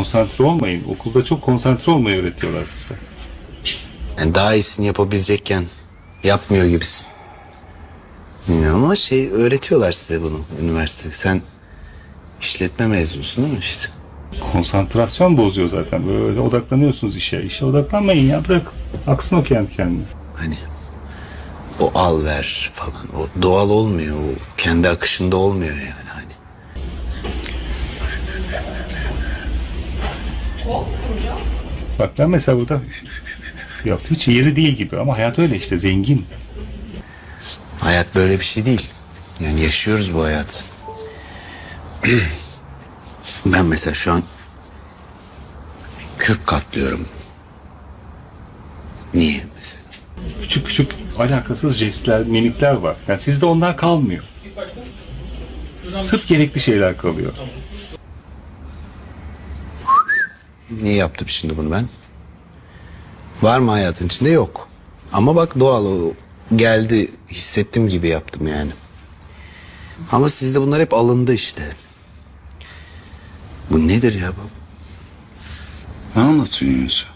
Konsantre olmayın. Okulda çok konsantre olmayı öğretiyorlar size. Yani daha iyisini yapabilecekken yapmıyor gibisin. Bilmiyorum ama şey öğretiyorlar size bunu üniversite. Sen işletme mezunusun değil mi işte? Konsantrasyon bozuyor zaten. Böyle odaklanıyorsunuz işe. İşe odaklanmayın ya bırak. Aksın o kendi kendine. Hani o al ver falan. O doğal olmuyor. O kendi akışında olmuyor yani hani. Bak ben mesela burada ya hiç yeri değil gibi ama hayat öyle işte zengin. Hayat böyle bir şey değil. Yani yaşıyoruz bu hayat. ben mesela şu an kürk katlıyorum. Niye mesela? Küçük küçük alakasız jestler, minikler var. Yani sizde onlar kalmıyor. Sırf gerekli şeyler kalıyor. Niye yaptım şimdi bunu ben? Var mı hayatın içinde? Yok. Ama bak doğal o geldi hissettim gibi yaptım yani. Ama sizde bunlar hep alındı işte. Bu nedir ya bu? Ne anlatıyorsun Yunus?